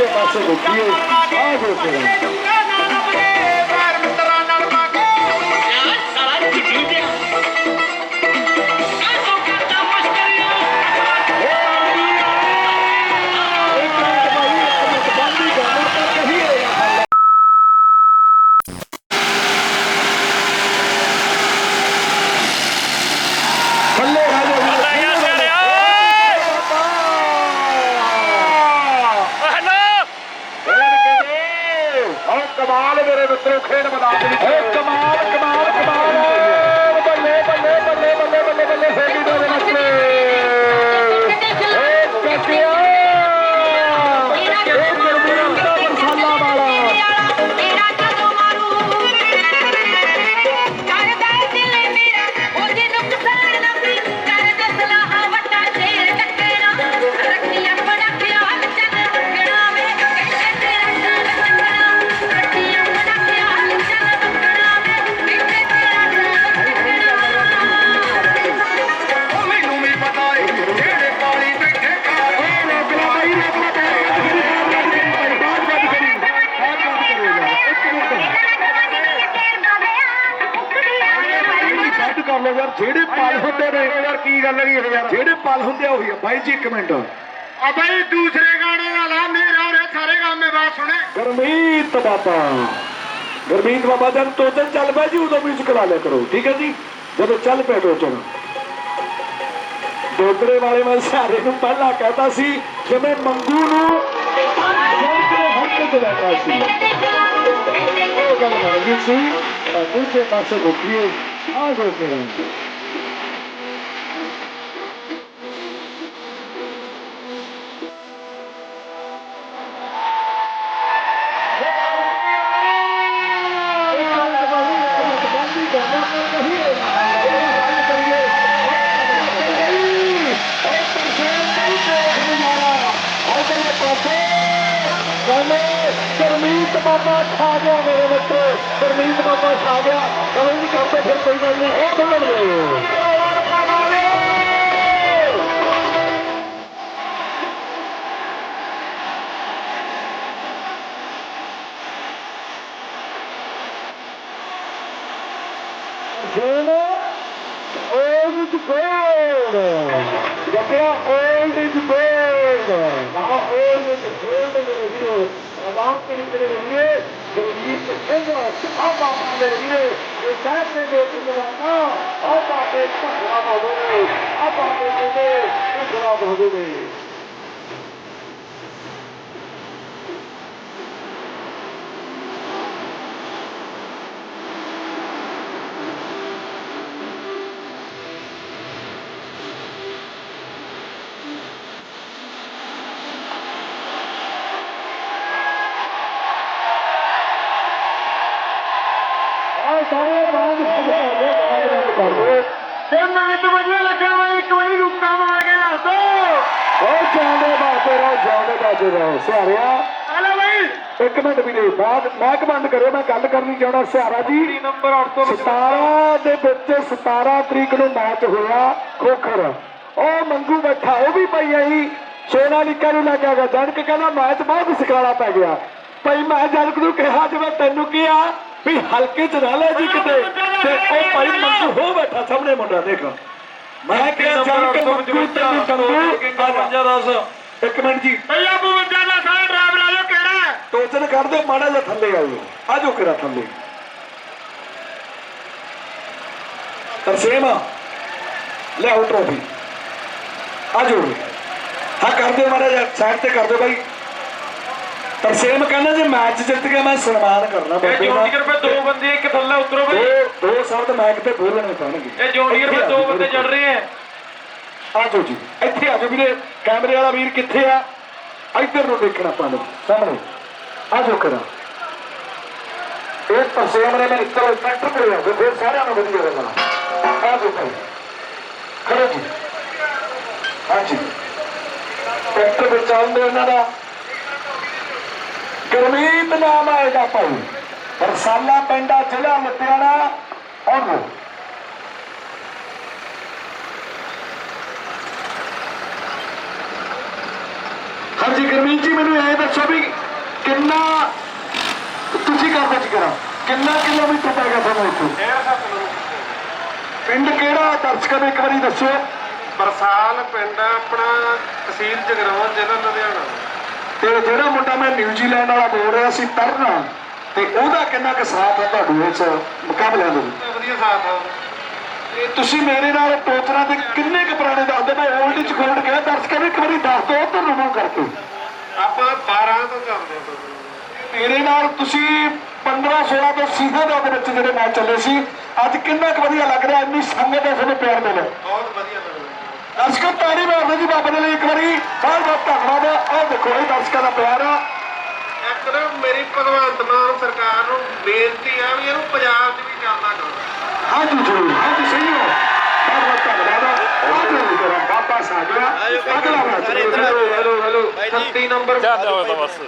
ਦੂਜੇ ਪਾਸੇ ਦੇਖੀਏ ਆ ਕਮਾਲ ਮੇਰੇ ਮਿੱਤਰੋ ਖੇਡ ਮੈਦਾਨ ਦੇ ਵਿੱਚ। ਕਮਾਲ ਕਮਾਲ ਕਮਾਲ। ਲੋ ਯਾਰ ਜਿਹੜੇ ਪਲ ਹੁੰਦੇ ਨੇ। ਯਾਰ ਕੀ ਗੱਲ ਹੈ ਯਾਰ? ਜਿਹੜੇ ਪਲ ਹੁੰਦੇ ਆ ਉਹੀ ਆ। ਬਾਈ ਜੀ ਇੱਕ ਮਿੰਟ। ਆ ਬਈ ਦੂਸਰੇ ਗਾਣੇ ਦਾ ਲਾ ਮੇਰਾ ਰੇ ਸਾਰੇ ਗਾਮੇ ਬਾਤ ਸੁਣੇ। ਗਰਮੀਤ ਬਾਬਾ। ਗਰਮੀਤ ਬਾਬਾ ਜਦ ਟੋਚਨ ਚੱਲ ਪਿਆ ਜੀ ਉਦੋਂ ਮਿਊਜ਼ਿਕ ਲਾ ਲਿਆ ਕਰੋ ਠੀਕ ਹੈ ਜੀ? ਜਦੋਂ ਚੱਲ ਪਿਆ ਟੋਚਨ। ਦੋਦਰੇ ਵਾਲੇ ਮੈਂ ਸਾਰੇ ਨੂੰ ਪਹਿਲਾਂ ਕਹਤਾ ਸੀ ਕਿ ਮੈਂ ਮੰਗੂ ਨੂੰ ਸੀ। ਉਹ ਗੱਲ ਬਣ ਗਈ ਸੀ ਤਾਂ ਦੂਜੇ ਪਾਸੇ ਰੁਕੀਏ ਆ ਜੋ ਕੇ ਗੁਰਮੀਤ ਬਾਬਾ ਖਾ ਗਿਆ ਮੇਰੇ ਮਿੱਤਰੋ ਗੁਰਮੀਤ ਬਾਬਾ ਖਾ ਗਿਆ ਕਦੋਂ ਨਹੀਂ ਕਰਦੇ ਫਿਰ ਕੋਈ ਗੱਲ ਨਹੀਂ ਉਹ ਖੋਲ ਲਓ June, old gold. Japia, old is gold. Allah'ın kelimelerini bilgisinin Allah'ını yeter seviyesini bana Allah'ın kutlamaları Allah'ın kutlamaları ਬਾਗ ਕਰਦੇ ਤੇ ਮੈਨੂੰ ਤਾਂ ਵਧੀਆ ਲੱਗਾ ਵਾ ਇੱਕ ਵਾਰੀ ਰੁੱਕਾ ਮਾਰ ਕੇ ਦੱਸ ਦੋ। ਓ ਜਾਂਦੇ ਬਾਤੇ ਰਹੋ ਜਾਂਦੇ ਬਾਤੇ ਰਹੋ। ਸਿਆਰਿਆ ਹਲੋ ਬਈ। ਇੱਕ ਮਿੰਟ ਵੀ ਨਹੀਂ ਬਾਅਦ ਮੈਕ ਬੰਦ ਕਰਿਓ ਮੈਂ ਗੱਲ ਕਰਨੀ ਚਾਹਣਾ ਸਿਆਰਾ ਜੀ। ਨੰਬਰ 17 ਦੇ ਵਿੱਚ 17 ਤਰੀਕ ਨੂੰ ਮੈਚ ਹੋਇਆ ਖੋਖਰ। ਉਹ ਮੰਗੂ ਬੈਠਾ ਉਹ ਵੀ ਪਈ ਆਈ। ਸੋਨਾਲੀਕਾ ਨੂੰ ਲੱਗਿਆ ਗਿਆ। ਜਨਕ ਕਹਿੰਦਾ ਮੈਚ ਬਹੁਤ ਸਿਕਰਾਲਾ ਪੈ ਗਿਆ। ਭਾਈ ਮੈਂ ਜਨਕ ਨੂੰ ਕਿਹਾ ਜਿਵੇਂ ਤੈਨੂੰ ਕਿਹਾ ਵੀ ਹਲਕੇ ਚ ਨਾ ਲੈ ਜੀ ਕਿਤੇ। ਤੇ ਉਹ ਭਾਈ ਮੰਗੂ ਹੋ ਬੈਠਾ ਸਾਹਮਣੇ ਮੁੰਡਾ ਦੇਖ। ਮੈਂ ਕਿਹਾ ਜਨਕ ਮੰਗੂ ਤੈਨੂੰ ਕੰਗੂ ਦੱਸ। ਇੱਕ ਮਿੰਟ ਜੀ। ਆ 52 ਦਾ ਸਾਰਾ ਡਰਾਈਵਰ ਆ ਜੋ ਕਿਹੜਾ ਹੈ? ਟੋਚਨ ਕੱਢ ਦਿਓ ਮਾੜਾ ਜਿਹਾ ਥੱਲੇ ਆਇਓ ਆਜੋ ਕਿਰਾ ਥੱਲੇ। ਤਰਸੇਮ ਲਿਆਓ ਟਰੋਫੀ। ਆਜੋ ਹਾਂ ਕਰ ਦਿਓ ਮਾੜਾ ਜਿਹਾ ਸਾਈਡ ਤੇ ਕਰ ਦਿਓ ਬਾਈ। ਤਰਸੇਮ ਕਹਿੰਦਾ ਜੇ ਮੈਚ ਜਿੱਤ ਗਿਆ ਮੈਂ ਸਨਮਾਨ ਕਰਨਾ ਇਹ ਬਾਬੇ ਦਾ। ਜੂਨੀਅਰ ਦੋ ਬੰਦੇ ਇੱਕ ਥੱਲੇ ਉਤਰੋ ਬਈ ਦੋ ਦੋ ਸ਼ਬਦ ਮੈਚ ਤੇ ਬੋਲਣੇ ਪੈਣਗੇ। ਇਹ ਜੂਨੀਅਰ ਪੇ ਦੋ ਬੰਦੇ ਚੜ ਰਹੇ ਹੈ ਆਜੋ ਜੀ। ਇੱਥੇ ਆਜੋ ਵੀਰੇ। ਕੈਮਰੇ ਵਾਲਾ ਵੀਰ ਕਿੱਥੇ ਆ? ਇੱਧਰ ਨੂੰ ਦੇਖਣਾ ਆਪਾਂ ਨੂੰ। ਸਾਹਮਣੇ। ਆਜੋ ਕਰਾਂ ਇਹ ਤਰਸੇਮ ਨੇ ਮੇਰੇ ਕੋਲ ਸੈਂਟਰ ਤੇ ਆ ਫਿਰ ਸਾਰਿਆਂ ਨੂੰ ਵਧੀਆ ਲੱਗਣਾ ਆਜੋ ਭਾਈ। ਖੜੋ ਜੀ। ਹਾਂਜੀ। ਟਰੈਕਟਰ ਵਿੱਚ ਚੱਲਦੇ ਉਹਨਾਂ ਦਾ। ਗਰਮੀਤ ਨਾਮ ਆ ਭਾਈ। ਬਰਸਾਲਾ ਪਿੰਡਾ ਜ਼ਿਲ੍ਹਾ ਲੁਧਿਆਣਾ ਆਉਣੋ ਹਾਂਜੀ, ਗੁਰਮੀਤ ਜੀ, ਮੈਨੂੰ ਇਹ ਦੱਸੋ ਵੀ ਕਿੰਨਾ ਤੁਸੀਂ ਕਰਦਾ ਜੀ ਕਰਾ? ਕਿੰਨਾ ਕਿਲੋਮੀਟਰ ਪੈ ਗਿਆ ਤੁਹਾਨੂੰ ਇੱਥੋਂ? ਪਿੰਡ ਕਿਹੜਾ? ਦਰਸ਼ਕਾਂ ਨੂੰ ਇੱਕ ਵਾਰੀ ਦੱਸੋ। ਬਰਸਾਲ ਪਿੰਡ ਆਪਣਾ ਤਹਿਸੀਲ ਜਗਰਾਵਾਂ ਜ਼ਿਲ੍ਹਾ ਲੁਧਿਆਣਾ। ਤੇ ਜਿਹੜਾ ਮੁੰਡਾ ਮੈਂ ਨਿਊਜ਼ੀਲੈਂਡ ਵਾਲਾ ਬੋਲ ਰਿਹਾ ਸੀ ਤਰਨਾ ਤੇ ਉਹਦਾ ਕਿੰਨਾ ਕੁ ਸਾਥ ਹੈ ਤੁਹਾਨੂੰ ਇਸ ਮੁਕਾਬਲਿਆਂ ਦੇ ਵਿੱਚ? ਵਧੀਆ ਸਾਥ ਤੇ ਤੁਸੀਂ ਮੇਰੇ ਨਾਲ ਟੋਚਰਾਂ ਦੇ ਕਿੰਨੇ ਕੁ ਪੁਰਾਣੇ ਦੱਸਦੇ? ਮੈਂ 올ਡ ਚ ਗੋਲਡ ਕਿਹਾ ਦਰਸ਼ਕਾਂ ਨੂੰ ਇੱਕ ਵਾਰੀ ਦੱਸ ਦਿਓ ਉਧਰ ਨੂੰ ਕਰਕੇ। ਆਪਾਂ 12 ਤੋਂ ਚੱਲਦੇ। ਮੇਰੇ ਨਾਲ ਤੁਸੀਂ 15 16 ਤੋਂ ਸੀਜ਼ਨ ਦੇ ਵਿੱਚ ਜਿਹੜੇ ਮੈਚ ਚੱਲੇ ਸੀ ਅੱਜ ਕਿੰਨਾ ਕੁ ਵਧੀਆ ਲੱਗ ਰਿਹਾ ਇੰਨੀ ਸੰਗਤ ਦਾ ਤੁਹਾਨੂੰ ਪਿਆਰ ਮਿਲਿਆ। ਬਹੁਤ ਵਧੀਆ। ਦਰਸ਼ਕਾਂ ਤਾੜੀ ਮਾਰਦੇ ਜੀ ਬਾਬੇ ਦੇ ਲਈ ਇੱਕ ਵਾਰੀ। ਬਹੁਤ ਬਹੁਤ ਧੰਨਵਾਦ। ਆਹ ਦੇਖੋ ਇਹ ਦਰਸ਼ਕਾਂ ਦਾ ਪਿਆਰ ਆ। ਇੱਕ ਨਾ ਮੇਰੀ ਭਗਵੰਤ ਮਾਨ ਸਰਕਾਰ ਨੂੰ ਬੇਨਤੀ ਆ ਵੀ ਇਹਨੂੰ ਪੰਜਾਬ 'ਚ ਵੀ ਚੱਲਦਾ ਕਰੋ। ਹਾਂਜੀ ਜੀ ਹਾਂਜੀ ਸਹੀ ਹੋ ਬਹੁਤ ਬਹੁਤ ਧੰਨਵਾਦ। ਆਹ ਦੇਖੋ ਜਰਾ ਵਾਪਸ ਆ ਗਿਆ ਅਗਲਾ ਮੈਚ ਹੈਲੋ ਹੈਲੋ 36 ਨੰਬਰ ਜਾ ਜਾ ਬਸ